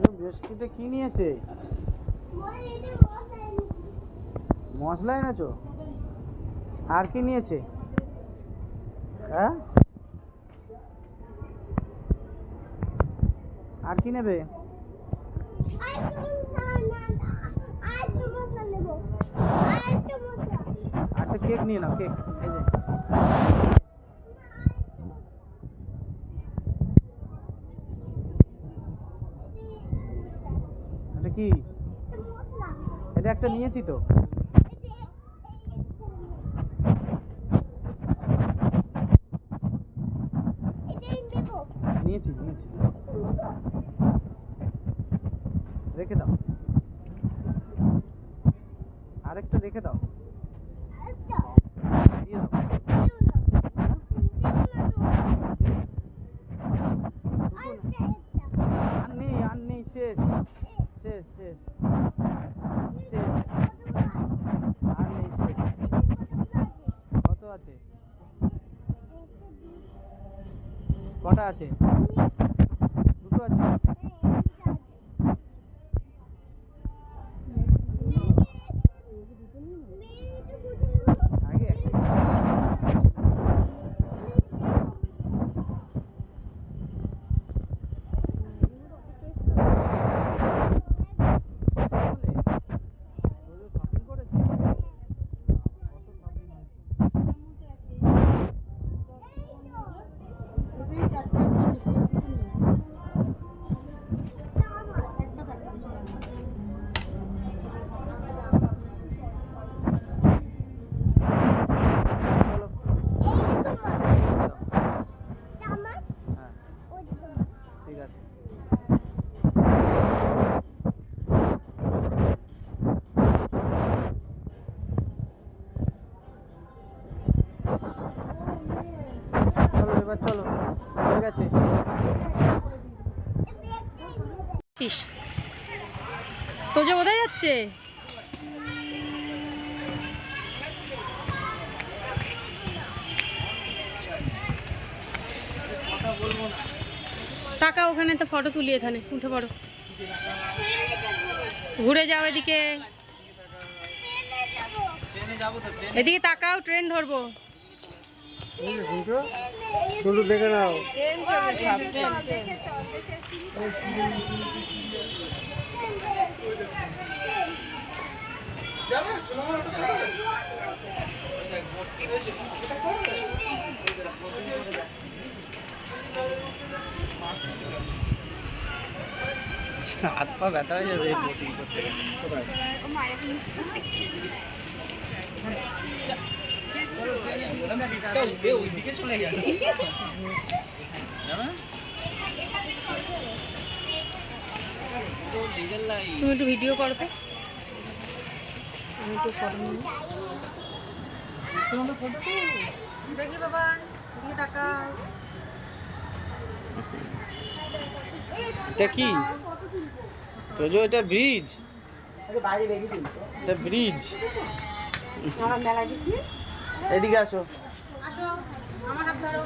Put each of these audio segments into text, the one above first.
বিস্কিটে কি নিয়েছে? মশলা এনেছো? আর কি নিয়েছে? হ্যাঁ? আর কি নেবে? একটা কেক নিয়ে নাও কেক এই যে এটা কি? এটা একটা নিয়েছি তো। নিয়েছি নিয়েছি। রেখে দাও। আরেকটা রেখে দাও দিয়ে দাও আর নেই আর নেই শেষ শেষ শেষ শেষ আর নেই শেষ কত আছে কটা আছে? দুটো আছে? এবার চলো গেছে যাচ্ছিস তোজো কোথায় যাচ্ছে? কথা বলব না টাকা ওখানে তো ফটো তুলি এখানে উঠে পড়ো। ঘুরে যাও এদিকে। ট্রেনে যাব। তো ট্রেন এদিকে তাকাও ট্রেন ধরবো। শুধু দেখে নাও হাত পা ব্যথা হয়ে যাবে করতে ওইদিকে চলে গেল তুমি একটু ভিডিও করো তো। আমি একটু ফটো নিই দেখি বাবা এদিকে তাকাও। এটা কি? তোজো এটা ব্রিজ এটা ব্রিজ এদিকে আসো। আসো। আমার হাত ধরো।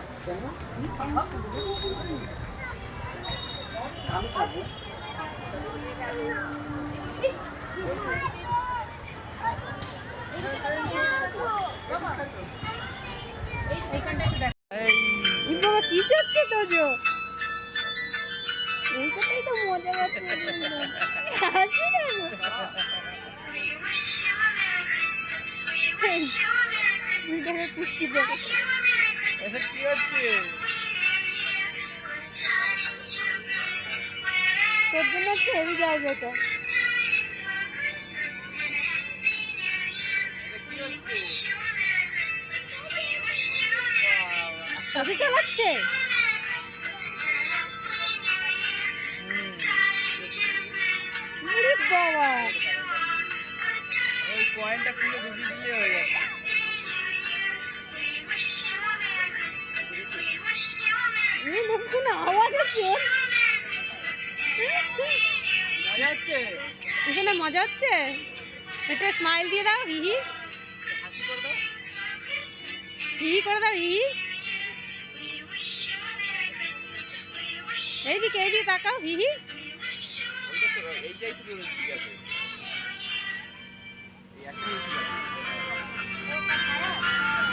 এইখানটা একটু দেখ। এই বাবা কি চাচ্ছে তোজো? এইটাতেই তো মজা পাচ্ছে হাসি না। গো। দুই পুষ্টি পেয়ে এটা কি হচ্ছে? তোর জন্য হেভি যাবে এটা। কত চালাচ্ছে? বাবা। ওই কয়েনটা খুলে ঢুকিয়ে দিলে হয়ে যাচ্ছে আওয়াজ হচ্ছে? মজা হচ্ছে? এখানে মজা হচ্ছে? একটা স্মাইল দিয়ে দাও হিহি করে দাও। হিহি করে দাও হিহি এইদিকে এইদিকে তাকাও হিহি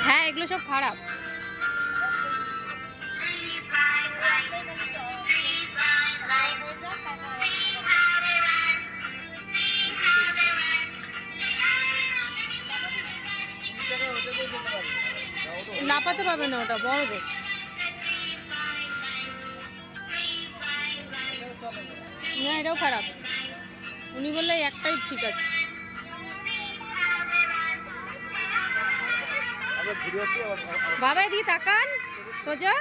হ্যাঁ এগুলো সব খারাপ। লাপাতে পাবে না ওটা বড়দের না এটাও খারাপ। উনি বললে একটাই ঠিক আছে। আবার বাবা এদিকে তাকান। তোজা।